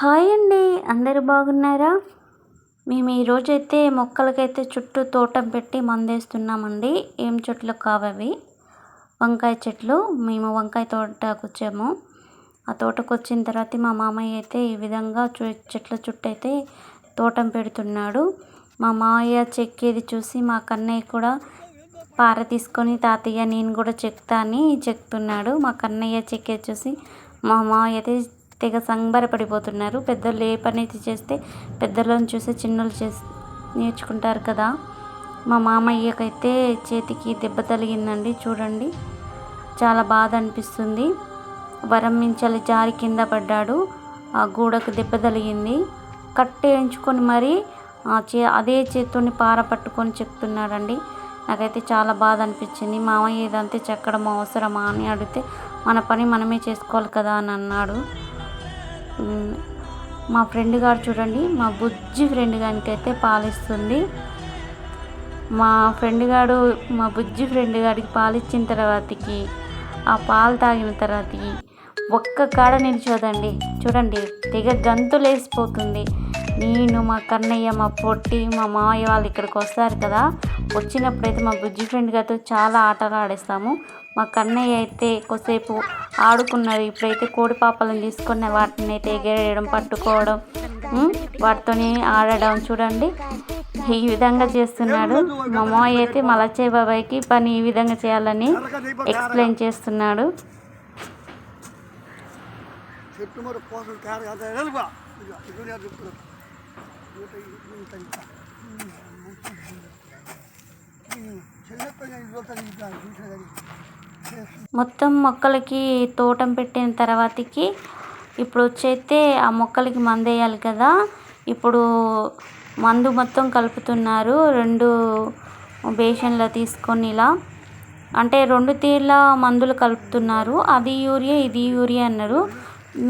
Hi అండి. అందరు బాగున్నారా? మేము ఈరోజైతే మొక్కలకైతే చుట్టూ తోటం పెట్టి మందేస్తున్నామండి. ఏం చెట్లు కావవి? వంకాయ చెట్లు. మేము వంకాయ తోటకు వచ్చాము ఆ తోటకు వచ్చిన తర్వాత మా మామయ్య అయితే ఈ విధంగా చెట్ల చుట్టూ అయితే తోటం పెడుతున్నాడు. మా మామయ్య చెక్కేది చూసి మా కన్నయ్య కూడా పార తీసుకొని తాతయ్య నేను కూడా చెక్తా అని చెక్తున్నాడు మా కన్నయ్య చెక్కేది చూసి మా మామయ్య అయితే తెగ సంబరపడిపోతున్నారు. పెద్దలు ఏ పని చేస్తే పెద్దలను చూసి చిన్నలు చేసి నేర్చుకుంటారు కదా. మా మామయ్యకైతే చేతికి దెబ్బ తగిలిందండి. చూడండి. చాలా బాధ అనిపిస్తుంది. వరం మించాలి జారి కింద పడ్డాడు. ఆ గూడకు దెబ్బ తగిలింది. కట్టేయించుకొని మరి చే అదే చేతితోని పార పట్టుకొని చెప్తున్నాడండి. నాకైతే చాలా బాధ అనిపించింది. మామయ్య ఇదంతా చెక్కడం అవసరమా అని అడిగితే మన పని మనమే చేసుకోవాలి కదా అని అన్నాడు. మా ఫ్రెండ్ గారు చూడండి మా బుజ్జి ఫ్రెండ్ గారికైతే పాలిస్తుంది. మా ఫ్రెండ్ గారు మా బుజ్జి ఫ్రెండ్ గారికి పాలిచ్చిన తర్వాతకి ఆ పాలు తాగిన తర్వాతకి ఒక్క కాడ నిలిచోదండి. చూడండి తెగ గంతులేసిపోతుంది. నేను మా కన్నయ్య మా పొట్టి మా మామయ్య వాళ్ళు ఇక్కడికి వస్తారు కదా. వచ్చినప్పుడైతే మా బుజ్జి ఫ్రెండ్ గారితో చాలా ఆటలు ఆడేస్తాము. మా కన్నయ్య అయితే కొద్దిసేపు ఆడుకున్నారు ఇప్పుడైతే కోడి పాపలను తీసుకున్న వాటిని అయితే ఎగరేయడం పట్టుకోవడం వాటితోనే ఆడడం చూడండి. ఈ విధంగా చేస్తున్నాడు. మా మామయ్య అయితే మలచే బాబాయ్కి పని ఈ విధంగా చేయాలని ఎక్స్ప్లెయిన్ చేస్తున్నాడు. మొత్తం మొక్కలకి తోటం పెట్టిన తర్వాతకి ఇప్పుడు వచ్చైతే ఆ మొక్కలకి మందు వేయాలి కదా. ఇప్పుడు మందు మొత్తం కలుపుతున్నారు. రెండు బేషన్లో తీసుకొని ఇలా. అంటే రెండు తీర్ల మందులు కలుపుతున్నారు. అది యూరియా ఇది యూరియా అన్నారు.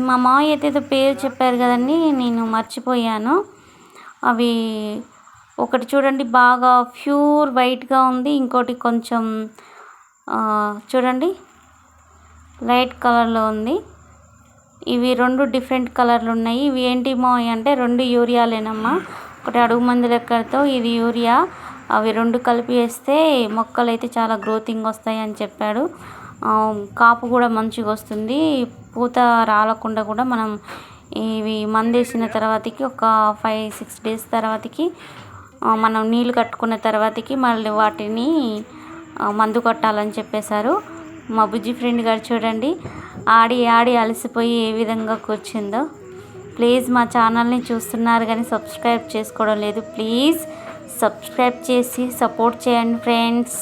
మా మామయ్య అయితే పేరు చెప్పారు కదండి నేను మర్చిపోయాను. అవి ఒకటి చూడండి బాగా ప్యూర్ వైట్గా ఉంది. ఇంకోటి కొంచెం చూడండి లైట్ కలర్లో ఉంది. ఇవి రెండు డిఫరెంట్ కలర్లు ఉన్నాయి. ఇవి ఏంటి అంటే రెండు యూరియాలేనమ్మా ఒకటి అడుగు మంది లెక్కలతో ఇది యూరియా. అవి రెండు కలిపి వేస్తే మొక్కలు అయితే చాలా గ్రోతింగ్ వస్తాయి అని చెప్పాడు. కాపు కూడా మంచిగా వస్తుంది. పూత రాలకుండా కూడా మనం ఇవి మందేసిన తర్వాతకి ఒక ఫైవ్ సిక్స్ డేస్ తర్వాతకి మనం నీళ్ళు కట్టుకున్న తర్వాతకి మళ్ళీ వాటిని మందు కొట్టాలని చెప్పేశారు. మా బుజ్జి ఫ్రెండ్ గారు చూడండి ఆడి ఆడి అలసిపోయి ఏ విధంగా కూర్చుందో. ప్లీజ్ మా ఛానల్ని చూస్తున్నారు కానీ సబ్స్క్రైబ్ చేసుకోవడం లేదు. ప్లీజ్ సబ్స్క్రైబ్ చేసి సపోర్ట్ చేయండి ఫ్రెండ్స్